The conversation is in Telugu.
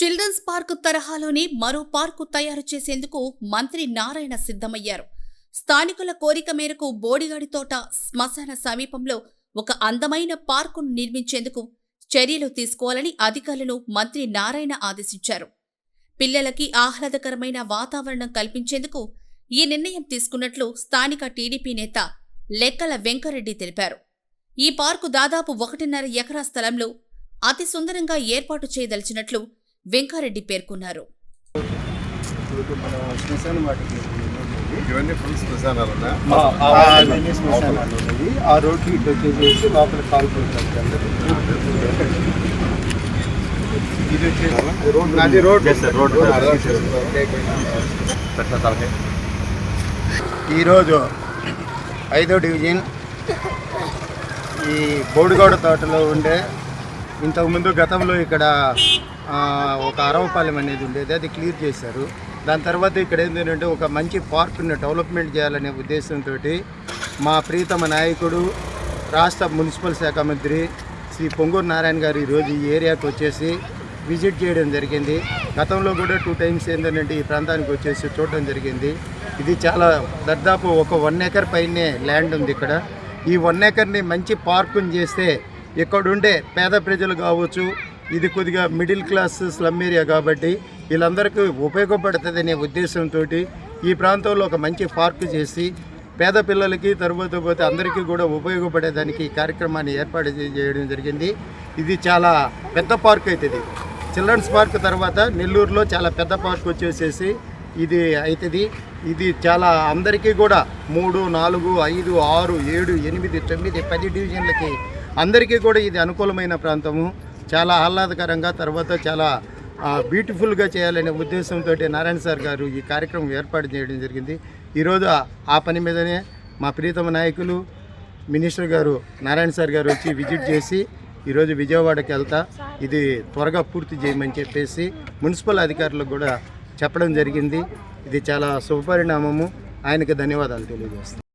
చిల్డ్రన్స్ పార్కు తరహాలోనే మరో పార్కు తయారు చేసేందుకు మంత్రి నారాయణ సిద్ధమయ్యారు. స్థానికుల కోరిక మేరకు బోడిగాడి తోట శ్మశాన సమీపంలో ఒక అందమైన పార్కును నిర్మించేందుకు చర్యలు తీసుకోవాలని అధికారులను మంత్రి నారాయణ ఆదేశించారు. పిల్లలకి ఆహ్లాదకరమైన వాతావరణం కల్పించేందుకు ఈ నిర్ణయం తీసుకున్నట్లు స్థానిక టీడీపీ నేత లెక్కల వెంకరెడ్డి తెలిపారు. ఈ పార్కు దాదాపు ఒకటిన్నర ఎకరా స్థలంలో అతి సుందరంగా ఏర్పాటు చేయదలిచినట్లు వెంకారెడ్డి పేర్కొన్నారు. ఇవన్నీ ఫుల్ ఆ, శ్మశానాలు ఇటు వచ్చేసి లోపల వచ్చేసి రోడ్ నాది రోడ్ రోడ్ ఈరోజు ఐదో డివిజన్ ఈ బోడిగౌడ తోటలో ఉండే ఇంతకుముందు గతంలో ఇక్కడ ఒక అరవపాలెం అనేది ఉండేది అది క్లియర్ చేశారు. దాని తర్వాత ఇక్కడ ఏంటంటే ఒక మంచి పార్క్ని డెవలప్మెంట్ చేయాలనే ఉద్దేశంతో మా ప్రీతమ నాయకుడు రాష్ట్ర మున్సిపల్ శాఖ మంత్రి శ్రీ పొంగూరు నారాయణ గారు ఈరోజు ఈ ఏరియాకి వచ్చేసి విజిట్ చేయడం జరిగింది. గతంలో కూడా టూ టైమ్స్ ఏంటంటే ఈ ప్రాంతానికి వచ్చేసి చూడడం జరిగింది. ఇది చాలా దాదాపు ఒక వన్ ఏకర్ పైనే ల్యాండ్ ఉంది ఇక్కడ. ఈ వన్ ఏకర్ని మంచి పార్కుని చేస్తే ఇక్కడుండే పేద ప్రజలు కావచ్చు ఇది కొద్దిగా మిడిల్ క్లాస్ స్లమ్ ఏరియా కాబట్టి వీళ్ళందరికీ ఉపయోగపడుతుందనే ఉద్దేశంతో ఈ ప్రాంతంలో ఒక మంచి పార్కు చేసి పేద పిల్లలకి తర్వాత పోతే అందరికీ కూడా ఉపయోగపడేదానికి ఈ కార్యక్రమాన్ని ఏర్పాటు చేయడం జరిగింది. ఇది చాలా పెద్ద పార్క్ అవుతుంది చిల్డ్రన్స్ పార్క్ తర్వాత నెల్లూరులో చాలా పెద్ద పార్క్ వచ్చేసేసి ఇది అవుతుంది ఇది చాలా అందరికీ కూడా మూడు నాలుగు ఐదు ఆరు ఏడు ఎనిమిది తొమ్మిది పది డివిజన్లకి అందరికీ కూడా ఇది అనుకూలమైన ప్రాంతము. చాలా ఆహ్లాదకరంగా తర్వాత చాలా బ్యూటిఫుల్గా చేయాలనే ఉద్దేశంతో నారాయణ సార్ గారు ఈ కార్యక్రమం ఏర్పాటు చేయడం జరిగింది. ఈరోజు ఆ- పని మీదనే మా ప్రీతమ నాయకులు మినిస్టర్ గారు నారాయణ సార్ గారు వచ్చి విజిట్ చేసి ఈరోజు విజయవాడకి వెళ్తా. ఇది త్వరగా పూర్తి చేయమని చెప్పేసి మున్సిపల్ అధికారులకు కూడా చెప్పడం జరిగింది. ఇది చాలా శుభపరిణామము. ఆయనకు ధన్యవాదాలు తెలియజేస్తాను.